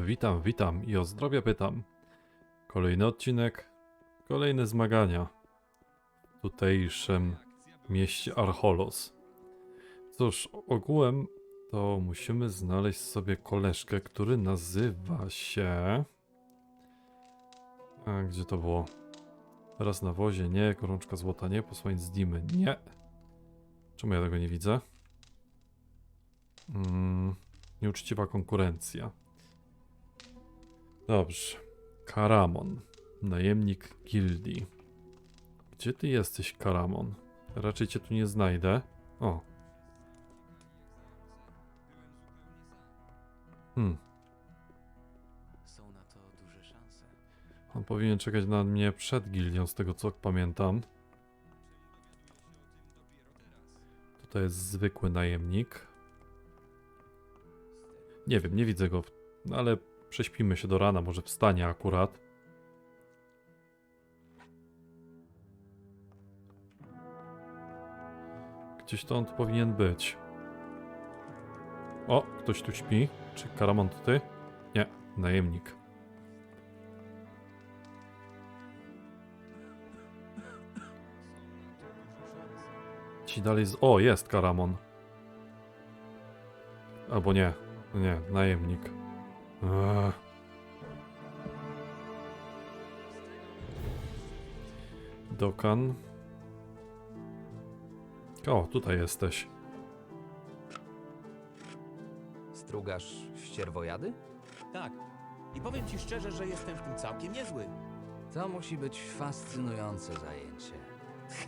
Witam, witam i o zdrowie pytam. Kolejny odcinek, kolejne zmagania w tutejszym mieście Archolos. Cóż, ogółem to musimy znaleźć sobie koleżkę, który nazywa się... A gdzie to było? Teraz na wozie nie, gorączka złota nie, posłań z Dimy nie. Czemu ja tego nie widzę? Mm, nieuczciwa konkurencja. Dobrze. Karamon. Najemnik gildii. Gdzie ty jesteś, Karamon? Raczej cię tu nie znajdę. O. Hmm. On powinien czekać na mnie przed gildią, z tego co pamiętam. Tutaj jest zwykły najemnik. Nie wiem, nie widzę go, ale prześpimy się do rana, może wstanie akurat. Gdzieś tu powinien być. O, ktoś tu śpi. Czy Karamon to ty? Nie, najemnik. Ci dalej z... O, jest Karamon. Albo nie. Nie, najemnik. Eee. Dokan. O, tutaj jesteś. Strugasz ścierwojady? Tak. I powiem ci szczerze, że jestem w tym całkiem niezły. To musi być fascynujące zajęcie.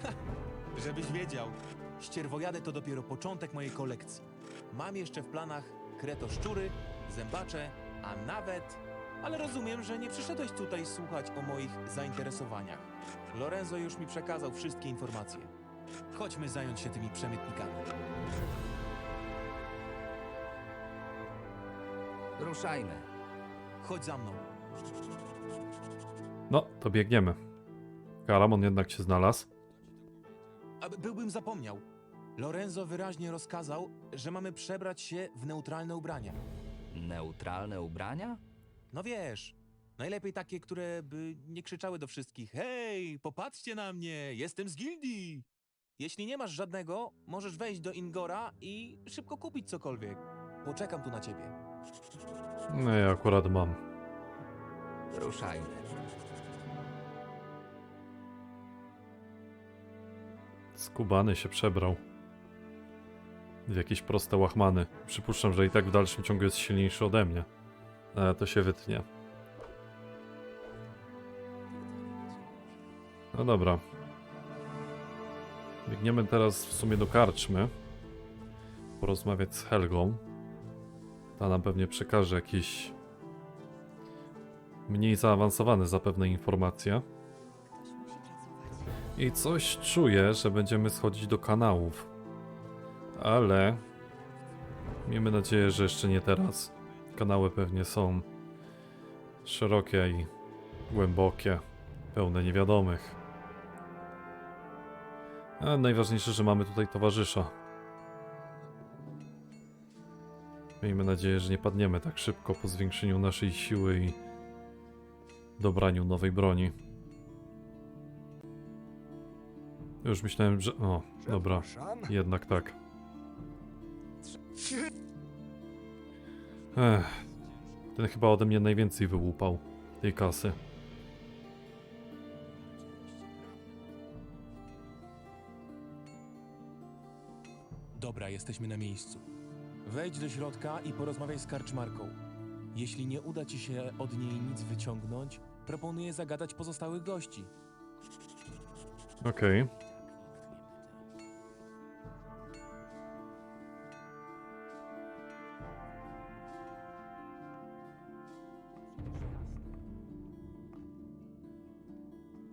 Żebyś wiedział, ścierwojady to dopiero początek mojej kolekcji. Mam jeszcze w planach kretoszczury, zębacze, a nawet... Ale rozumiem, że nie przyszedłeś tutaj słuchać o moich zainteresowaniach. Lorenzo już mi przekazał wszystkie informacje. Chodźmy zająć się tymi przemytnikami. Ruszajmy. Chodź za mną. No, to biegniemy. Karamon jednak się znalazł. Aby byłbym zapomniał. Lorenzo wyraźnie rozkazał, że mamy przebrać się w neutralne ubrania. Neutralne ubrania? No wiesz, najlepiej takie, które by nie krzyczały do wszystkich: Hej, popatrzcie na mnie, jestem z gildii! Jeśli nie masz żadnego, możesz wejść do Ingora i szybko kupić cokolwiek. Poczekam tu na ciebie. No ja akurat mam. Ruszajmy. Skubany się przebrał. Jakieś proste łachmany. Przypuszczam, że i tak w dalszym ciągu jest silniejszy ode mnie. Ale to się wytnie. No dobra. Biegniemy teraz w sumie do karczmy. Porozmawiać z Helgą. Ta nam pewnie przekaże jakieś mniej zaawansowane zapewne informacje. I coś czuję, że będziemy schodzić do kanałów. Ale miejmy nadzieję, że jeszcze nie teraz. Kanały pewnie są szerokie i głębokie, pełne niewiadomych. A najważniejsze, że mamy tutaj towarzysza. Miejmy nadzieję, że nie padniemy tak szybko po zwiększeniu naszej siły i dobraniu nowej broni. Już myślałem, że. O, dobra. Jednak tak. Ech. Ten chyba ode mnie najwięcej wyłupał tej kasy. Dobra, jesteśmy na miejscu. Wejdź do środka i porozmawiaj z karczmarką. Jeśli nie uda ci się od niej nic wyciągnąć, proponuję zagadać pozostałych gości. Okej.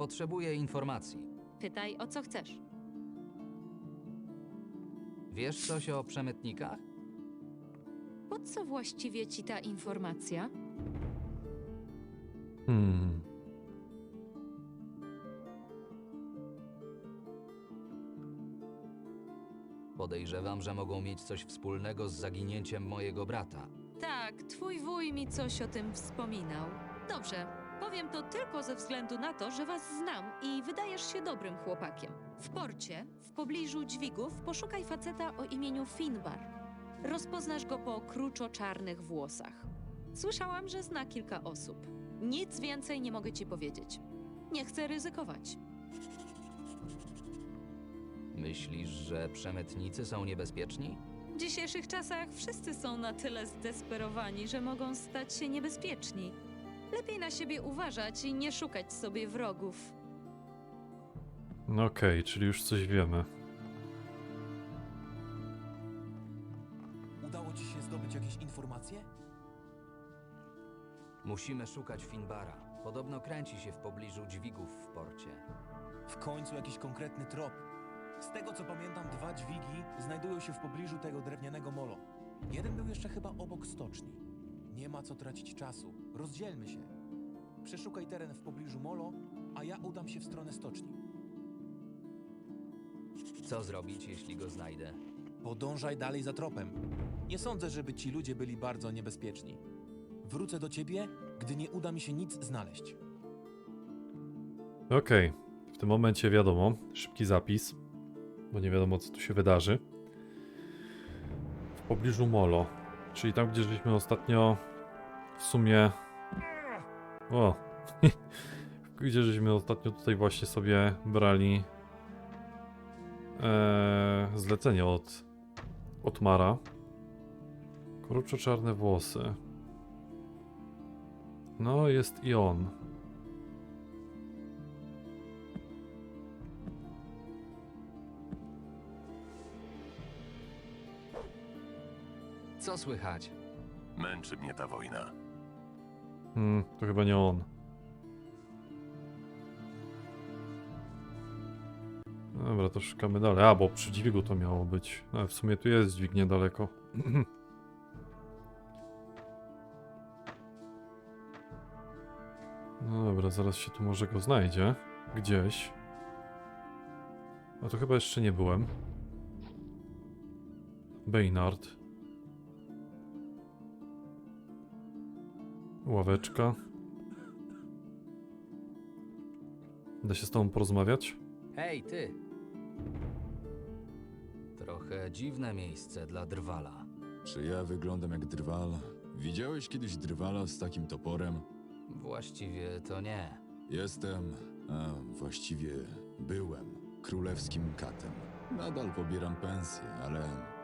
Potrzebuję informacji. Pytaj o co chcesz. Wiesz coś o przemytnikach? Po co właściwie ci ta informacja? Hmm. Podejrzewam, że mogą mieć coś wspólnego z zaginięciem mojego brata. Tak, twój wuj mi coś o tym wspominał. Dobrze, powiem to tylko ze względu na to, że was znam i wydajesz się dobrym chłopakiem. W porcie, w pobliżu dźwigów, poszukaj faceta o imieniu Finbar. Rozpoznasz go po kruczo-czarnych włosach. Słyszałam, że zna kilka osób. Nic więcej nie mogę ci powiedzieć. Nie chcę ryzykować. Myślisz, że przemytnicy są niebezpieczni? W dzisiejszych czasach wszyscy są na tyle zdesperowani, że mogą stać się niebezpieczni. Lepiej na siebie uważać i nie szukać sobie wrogów. No okej, czyli już coś wiemy. Udało ci się zdobyć jakieś informacje? Musimy szukać Finbara. Podobno kręci się w pobliżu dźwigów w porcie. W końcu jakiś konkretny trop. Z tego co pamiętam, dwa dźwigi znajdują się w pobliżu tego drewnianego molo. Jeden był jeszcze chyba obok stoczni. Nie ma co tracić czasu. Rozdzielmy się. Przeszukaj teren w pobliżu molo, a ja udam się w stronę stoczni. Co zrobić, jeśli go znajdę? Podążaj dalej za tropem. Nie sądzę, żeby ci ludzie byli bardzo niebezpieczni. Wrócę do ciebie, gdy nie uda mi się nic znaleźć. Okej, w tym momencie wiadomo, szybki zapis, bo nie wiadomo co tu się wydarzy. W pobliżu Molo, czyli tam gdzie żeśmy ostatnio w sumie... O! gdzie żeśmy ostatnio tutaj właśnie sobie brali e, zlecenie od, od Mara. Kruczo-czarne włosy. No, jest i on. Co słychać? Męczy mnie ta wojna. Hmm, to chyba nie on. Dobra, to szukamy dalej. A, bo przy dźwigu to miało być. A, w sumie tu jest dźwig niedaleko. No dobra, zaraz się tu może go znajdzie. Gdzieś. A to chyba jeszcze nie byłem. Baynard. Ławeczka. Da się z tobą porozmawiać? Hej, ty! Trochę dziwne miejsce dla drwala. Czy ja wyglądam jak drwal? Widziałeś kiedyś drwala z takim toporem? Właściwie to nie. Jestem, a właściwie byłem królewskim katem. Nadal pobieram pensję, ale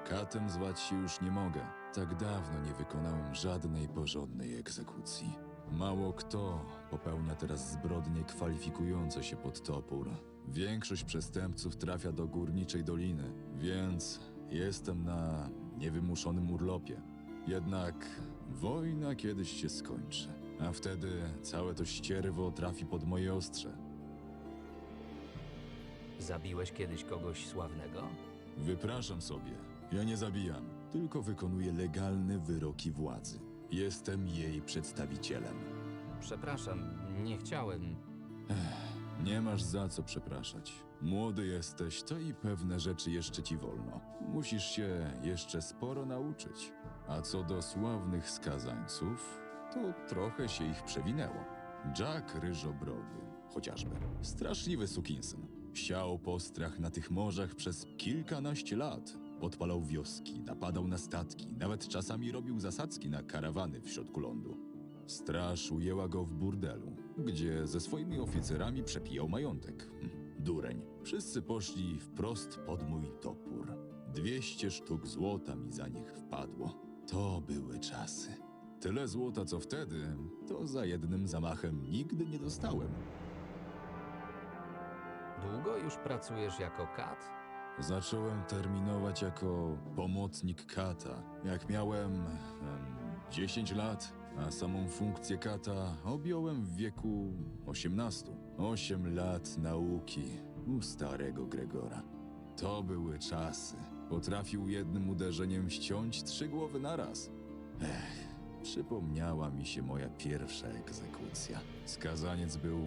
katem zwać się już nie mogę. Tak dawno nie wykonałem żadnej porządnej egzekucji. Mało kto popełnia teraz zbrodnie kwalifikujące się pod topór. Większość przestępców trafia do górniczej doliny, więc jestem na niewymuszonym urlopie. Jednak wojna kiedyś się skończy, a wtedy całe to ścierwo trafi pod moje ostrze. Zabiłeś kiedyś kogoś sławnego? Wypraszam sobie, ja nie zabijam, tylko wykonuję legalne wyroki władzy. Jestem jej przedstawicielem. Przepraszam, nie chciałem. Nie masz za co przepraszać. Młody jesteś, to i pewne rzeczy jeszcze ci wolno. Musisz się jeszcze sporo nauczyć. A co do sławnych skazańców, to trochę się ich przewinęło. Jack Ryżobrody, chociażby. Straszliwy sukinsyn. Siał postrach na tych morzach przez kilkanaście lat. Podpalał wioski, napadał na statki, nawet czasami robił zasadzki na karawany w środku lądu. Straż ujęła go w burdelu, gdzie ze swoimi oficerami przepijał majątek. Hm, Dureń. Wszyscy poszli wprost pod mój topór. Dwieście sztuk złota mi za nich wpadło. To były czasy. Tyle złota co wtedy, to za jednym zamachem nigdy nie dostałem. Długo już pracujesz jako kat? Zacząłem terminować jako pomocnik kata. Jak miałem em, 10 lat, a samą funkcję kata objąłem w wieku 18. 8 lat nauki u starego Gregora. To były czasy. Potrafił jednym uderzeniem ściąć trzy głowy naraz. Ech, przypomniała mi się moja pierwsza egzekucja. Skazaniec był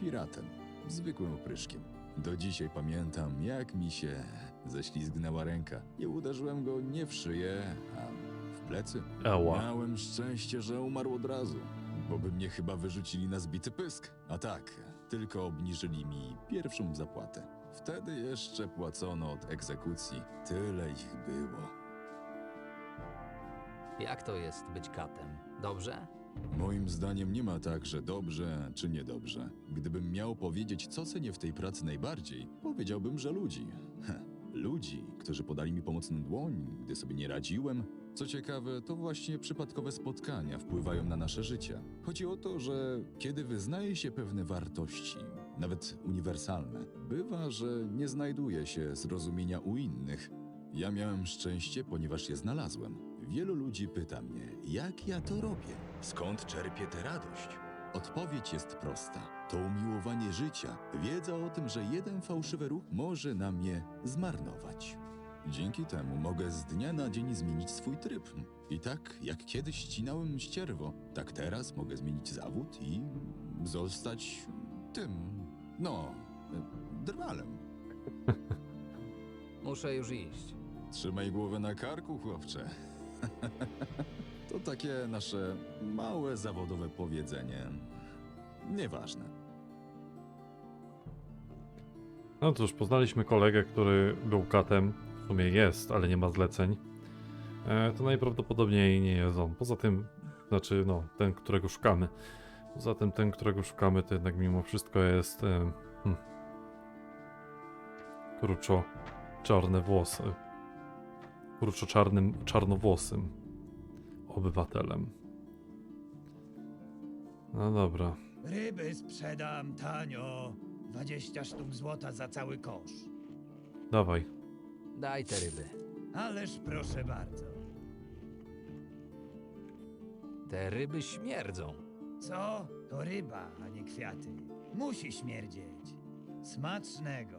piratem, zwykłym opryszkiem. Do dzisiaj pamiętam, jak mi się ześlizgnęła ręka. Nie uderzyłem go nie w szyję, a w plecy. Ała. Miałem szczęście, że umarł od razu, bo by mnie chyba wyrzucili na zbity pysk. A tak, tylko obniżyli mi pierwszą zapłatę. Wtedy jeszcze płacono od egzekucji. Tyle ich było. Jak to jest być katem? Dobrze? Moim zdaniem nie ma tak, że dobrze czy niedobrze. Gdybym miał powiedzieć, co cenię w tej pracy najbardziej, powiedziałbym, że ludzi. Heh, ludzi, którzy podali mi pomocną dłoń, gdy sobie nie radziłem. Co ciekawe, to właśnie przypadkowe spotkania wpływają na nasze życie. Chodzi o to, że kiedy wyznaje się pewne wartości, nawet uniwersalne, bywa, że nie znajduje się zrozumienia u innych. Ja miałem szczęście, ponieważ je znalazłem. Wielu ludzi pyta mnie, jak ja to robię? Skąd czerpię tę radość? Odpowiedź jest prosta. To umiłowanie życia, wiedza o tym, że jeden fałszywy ruch może nam je zmarnować. Dzięki temu mogę z dnia na dzień zmienić swój tryb. I tak, jak kiedyś ścinałem ścierwo, tak teraz mogę zmienić zawód i zostać tym, no, drwalem. Muszę już iść. Trzymaj głowę na karku, chłopcze. to takie nasze małe zawodowe powiedzenie. Nieważne. No cóż, poznaliśmy kolegę, który był katem. W sumie jest, ale nie ma zleceń. E, to najprawdopodobniej nie jest on. Poza tym, znaczy, no, ten, którego szukamy. Poza tym, ten, którego szukamy, to jednak mimo wszystko jest. E, hmm, kruczo czarne włosy. Kruczo czarnym, czarnowłosym obywatelem. No dobra. Ryby sprzedam tanio. 20 sztuk złota za cały kosz. Dawaj. Daj te ryby. Ależ proszę bardzo. Te ryby śmierdzą. Co? To ryba, a nie kwiaty. Musi śmierdzieć. Smacznego.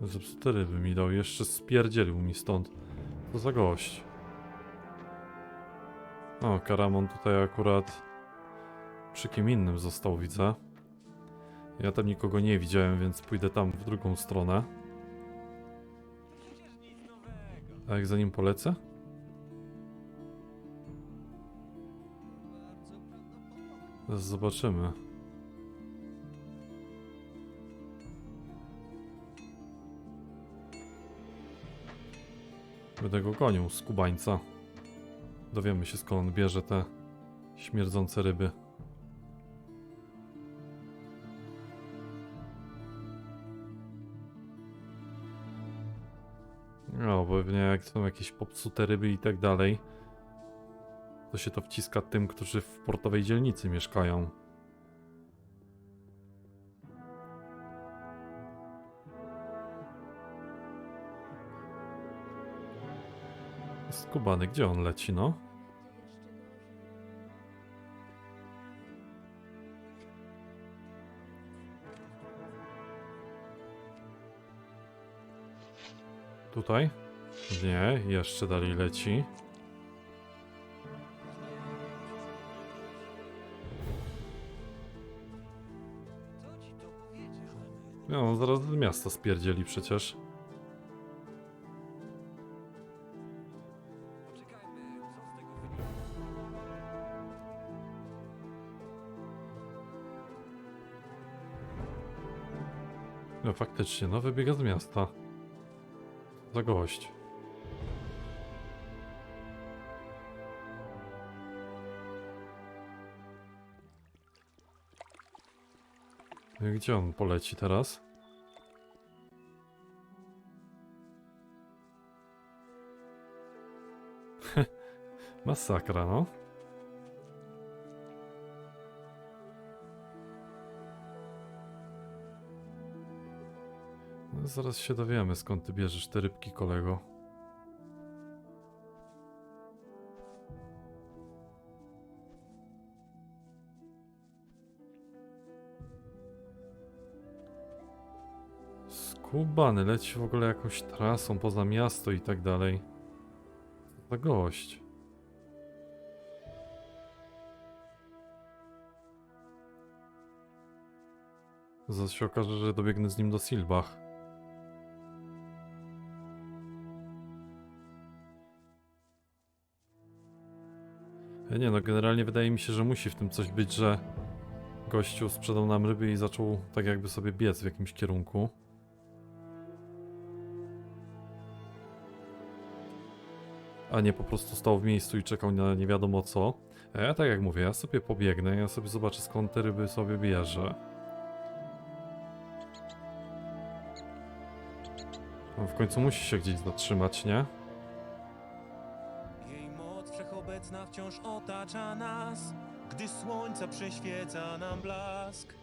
Zepsute ryby mi dał, jeszcze spierdzielił mi stąd. Co za gość. O, Karamon tutaj akurat przy kim innym został, widzę. Ja tam nikogo nie widziałem, więc pójdę tam w drugą stronę. A jak za nim polecę? Zobaczymy. Będę go gonił z kubańca. Dowiemy się skąd on bierze te śmierdzące ryby. No, pewnie jak są jakieś popsute ryby i tak dalej, to się to wciska tym, którzy w portowej dzielnicy mieszkają. Skubany, gdzie on leci, no? Tutaj? Nie, jeszcze dalej leci. No, zaraz z miasta spierdzieli przecież. Faktycznie, no wybiega z miasta. Za gość. No Gdzie on poleci teraz? Masakra, no. Zaraz się dowiemy, skąd ty bierzesz te rybki, kolego. Skubany, leci w ogóle jakąś trasą poza miasto i tak dalej. Za gość. Zaraz się okaże, że dobiegnę z nim do Silbach. Nie no, generalnie wydaje mi się, że musi w tym coś być, że gościu sprzedał nam ryby i zaczął tak jakby sobie biec w jakimś kierunku. A nie po prostu stał w miejscu i czekał na nie wiadomo co. A ja tak jak mówię, ja sobie pobiegnę, ja sobie zobaczę skąd te ryby sobie bierze. On w końcu musi się gdzieś zatrzymać, nie? Wciąż otacza nas, gdy słońca przyświeca nam blask.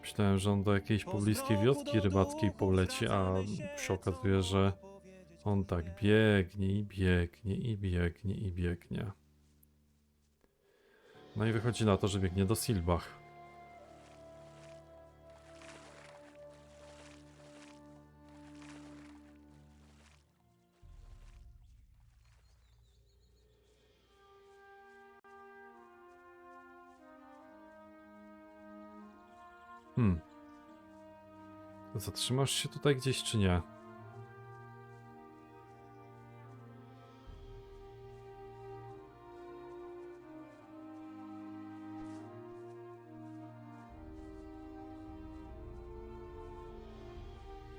Myślałem, że on do jakiejś pobliskiej wioski rybackiej poleci, a się okazuje, że on tak biegnie i biegnie i biegnie i biegnie. No i wychodzi na to, że biegnie do Silbach. Zatrzymasz się tutaj gdzieś, czy nie?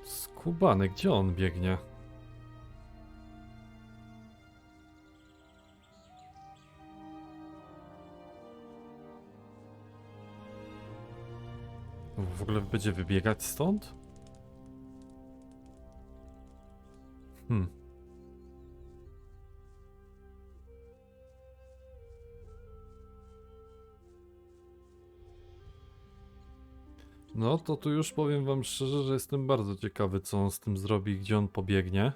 Skubany, gdzie on biegnie? W ogóle będzie wybiegać stąd? Hmm. No to tu już powiem wam szczerze, że jestem bardzo ciekawy co on z tym zrobi, gdzie on pobiegnie.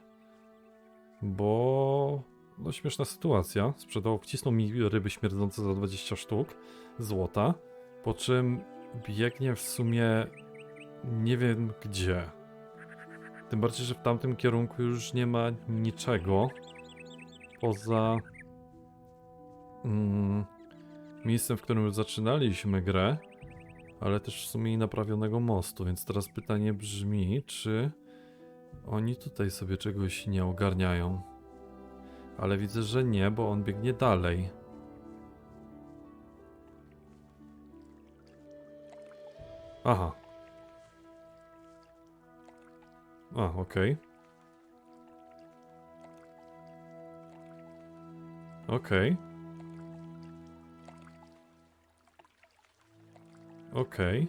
Bo... No śmieszna sytuacja. Sprzedał, wcisnął mi ryby śmierdzące za 20 sztuk złota. Po czym biegnie w sumie nie wiem gdzie. Tym bardziej, że w tamtym kierunku już nie ma niczego poza mm, miejscem, w którym zaczynaliśmy grę, ale też w sumie naprawionego mostu. Więc teraz pytanie brzmi, czy oni tutaj sobie czegoś nie ogarniają. Ale widzę, że nie, bo on biegnie dalej. Aha. A, okej. Okej. Okej.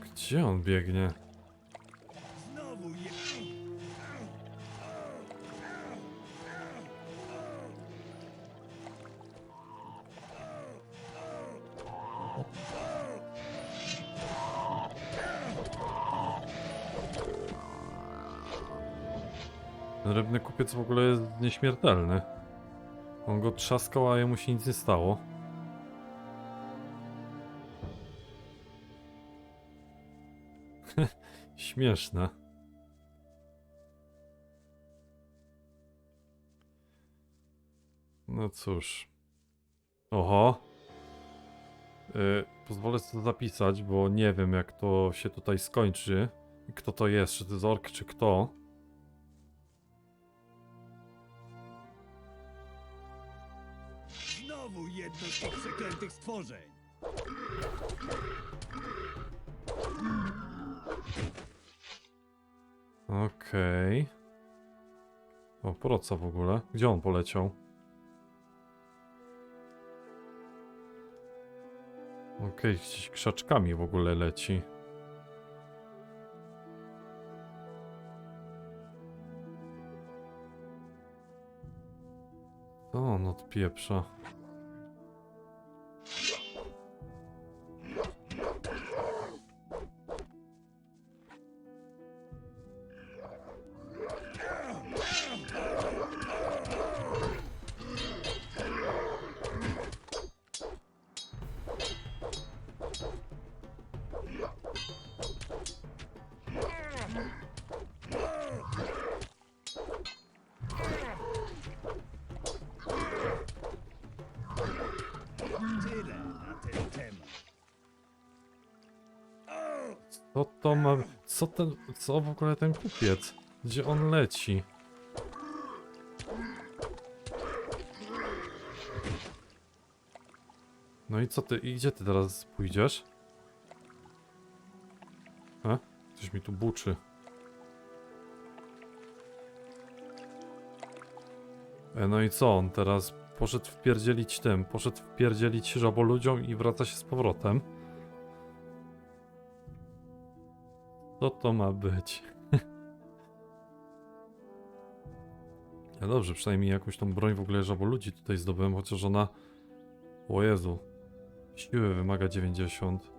Gdzie on biegnie? Ten rybny kupiec w ogóle jest nieśmiertelny. On go trzaskał, a jemu się nic nie stało. Śmieszne. No cóż. Oho. Y, pozwolę sobie to zapisać, bo nie wiem jak to się tutaj skończy. Kto to jest, czy to jest ork, czy kto. Tych przeklętych stworzeń. Okej. O, proca w ogóle. Gdzie on poleciał? Okej, gdzieś krzaczkami w ogóle leci. Co on odpieprza? Co to ma... Co ten... Co w ogóle ten kupiec? Gdzie on leci? No i co ty? I gdzie ty teraz pójdziesz? A? Ktoś mi tu buczy. E, no i co on teraz? Poszedł wpierdzielić tym, poszedł wpierdzielić żaboludziom i wraca się z powrotem. Co to ma być? No dobrze, przynajmniej jakąś tą broń w ogóle żaboludzi tutaj zdobyłem, chociaż ona... O Jezu. Siły wymaga 90.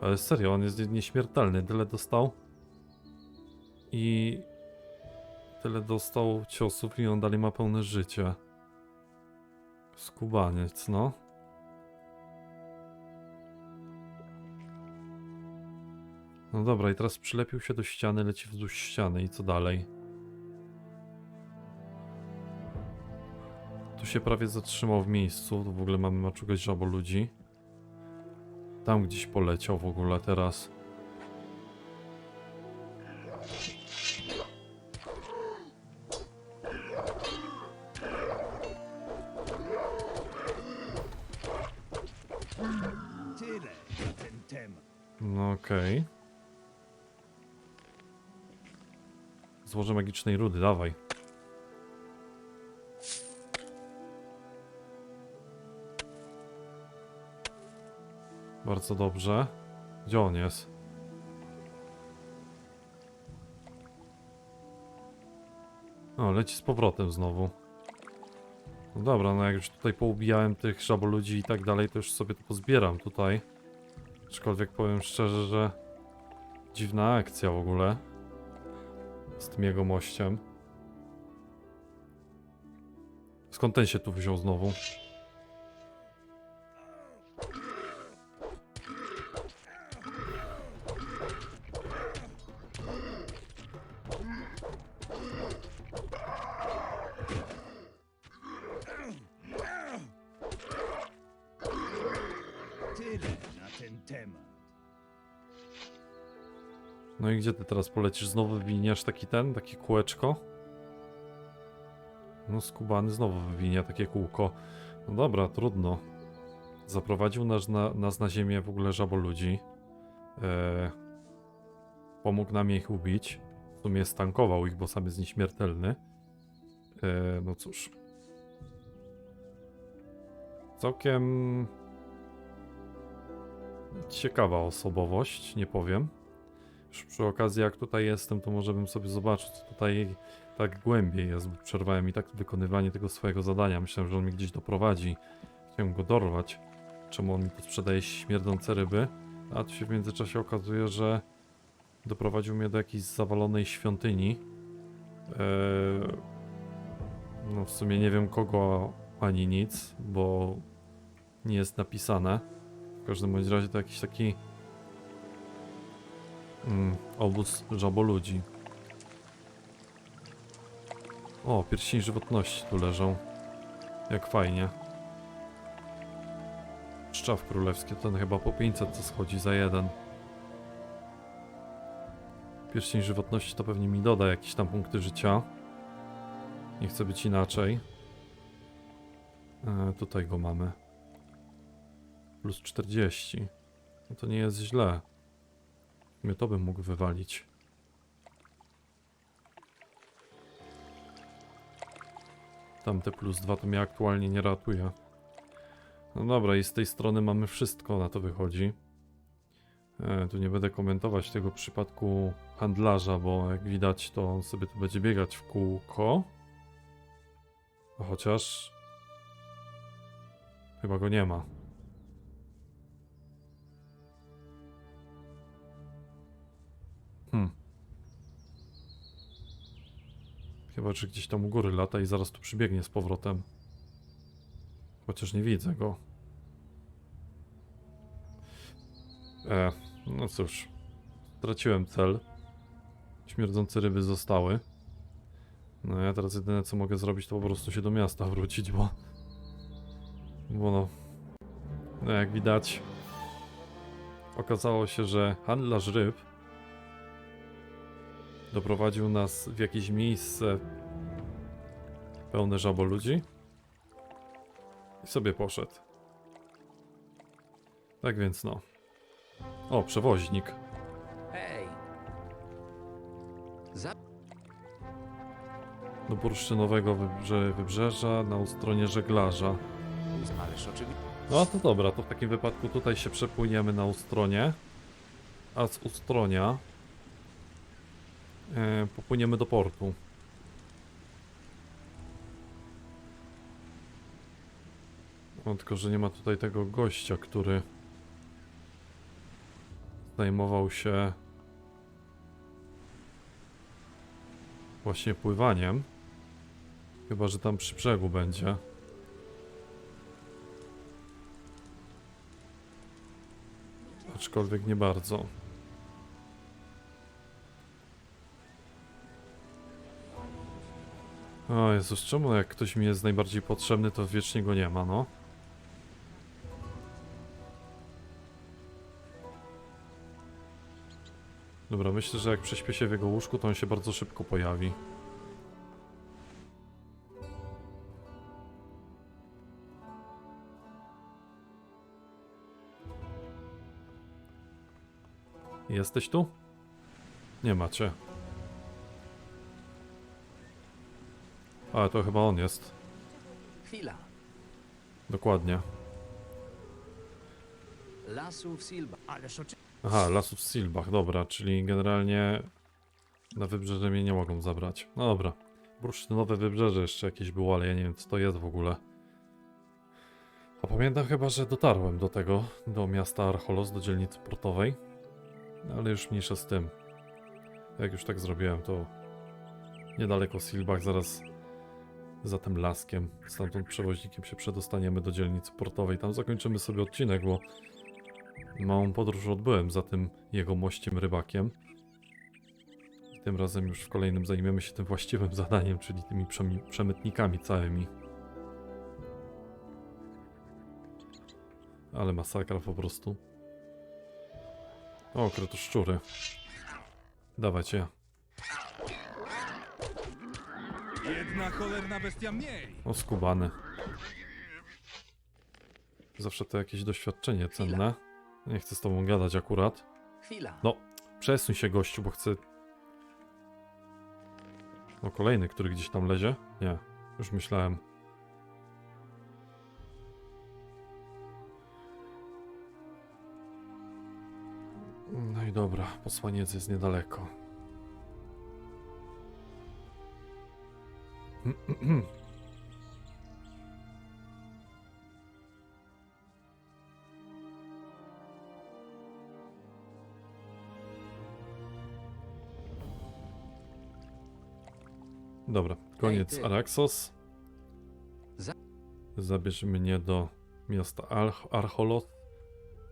Ale serio, on jest nieśmiertelny. Tyle dostał. I... Tyle dostał ciosów i on dalej ma pełne życie. Skubaniec, no. No dobra, i teraz przylepił się do ściany, leci wzdłuż ściany i co dalej? Tu się prawie zatrzymał w miejscu, tu w ogóle mamy maczugać żabo ludzi. Tam gdzieś poleciał w ogóle teraz. Magicznej rudy, dawaj. Bardzo dobrze. Gdzie on jest? O, leci z powrotem znowu. No dobra, no jak już tutaj poubijałem tych żaboludzi i tak dalej, to już sobie to pozbieram tutaj. Aczkolwiek powiem szczerze, że dziwna akcja w ogóle z tym jego mościem. Skąd ten się tu wziął znowu? No i gdzie ty teraz polecisz? Znowu wywiniesz taki ten, takie kółeczko? No skubany znowu wywinie takie kółko. No dobra, trudno. Zaprowadził nas na, nas na ziemię w ogóle żaboludzi. Eee, pomógł nam ich ubić. W sumie stankował ich, bo sam jest nieśmiertelny. Eee, no cóż. Całkiem... Ciekawa osobowość, nie powiem. Przy okazji, jak tutaj jestem, to może bym sobie zobaczył, co tutaj tak głębiej jest. Przerwałem i tak wykonywanie tego swojego zadania. Myślałem, że on mnie gdzieś doprowadzi. Chciałem go dorwać. Czemu on mi tu sprzedaje śmierdzące ryby? A tu się w międzyczasie okazuje, że doprowadził mnie do jakiejś zawalonej świątyni. Eee, no w sumie nie wiem kogo ani nic, bo nie jest napisane. W każdym bądź razie to jakiś taki Mm, obóz żaboludzi. O, pierścień żywotności tu leżą. Jak fajnie. Szczaw królewski, ten chyba po 500 to schodzi za jeden. Pierścień żywotności to pewnie mi doda jakieś tam punkty życia. Nie chcę być inaczej. E, tutaj go mamy. Plus 40. No to nie jest źle. Mnie to bym mógł wywalić. Tamte plus dwa to mnie aktualnie nie ratuje. No dobra, i z tej strony mamy wszystko, na to wychodzi. E, tu nie będę komentować tego przypadku handlarza, bo jak widać to on sobie tu będzie biegać w kółko. Chociaż... Chyba go nie ma. Hmm. Chyba, że gdzieś tam u góry lata i zaraz tu przybiegnie z powrotem. Chociaż nie widzę go. E, no cóż. Straciłem cel. Śmierdzące ryby zostały. No ja teraz jedyne co mogę zrobić to po prostu się do miasta wrócić, bo... Bo no... No jak widać... Okazało się, że handlarz ryb doprowadził nas w jakieś miejsce pełne żaboludzi I sobie poszedł. Tak więc no. O, przewoźnik. Hej! Za... Do bursztynowego wybrze wybrzeża na ustronie żeglarza. Ależ oczywiście. No to dobra, to w takim wypadku tutaj się przepłyniemy na ustronie. A z ustronia popłyniemy do portu. No, tylko, że nie ma tutaj tego gościa, który zajmował się właśnie pływaniem. Chyba, że tam przy brzegu będzie. Aczkolwiek nie bardzo. O Jezus, czemu jak ktoś mi jest najbardziej potrzebny, to wiecznie go nie ma, no? Dobra, myślę, że jak prześpię się w jego łóżku, to on się bardzo szybko pojawi. Jesteś tu? Nie macie. Ale to chyba on jest. Chwila. Dokładnie. Silba. Ależ. Aha, lasów w Silbach, dobra, czyli generalnie na wybrzeże mnie nie mogą zabrać. No dobra. Bursztynowe wybrzeże jeszcze jakieś było, ale ja nie wiem co to jest w ogóle. A pamiętam chyba, że dotarłem do tego, do miasta Archolos, do dzielnicy portowej. Ale już mniejsza z tym. Jak już tak zrobiłem, to niedaleko Silbach, zaraz za tym laskiem, stamtąd przewoźnikiem się przedostaniemy do dzielnicy portowej. Tam zakończymy sobie odcinek, bo Małą podróż odbyłem za tym jego mościem rybakiem. I tym razem już w kolejnym zajmiemy się tym właściwym zadaniem, czyli tymi przemytnikami całymi. Ale masakra po prostu. O, szczury. Dawajcie. Jedna cholerna bestia mniej. O, skubany. Zawsze to jakieś doświadczenie cenne. Nie chcę z tobą gadać akurat. Chwila. No, przesuń się gościu, bo chcę... O, kolejny, który gdzieś tam lezie? Nie, już myślałem. No i dobra, posłaniec jest niedaleko. Dobra, koniec. Araxos. Za- Zabierz mnie do miasta Arch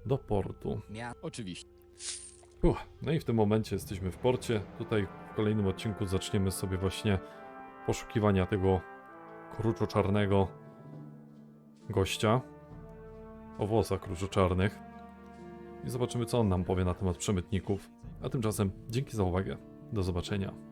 do portu. Oczywiście. No i w tym momencie jesteśmy w porcie. Tutaj w kolejnym odcinku zaczniemy sobie właśnie poszukiwania tego kruczoczarnego gościa o włosach kruczoczarnych i zobaczymy co on nam powie na temat przemytników. A tymczasem dzięki za uwagę. Do zobaczenia.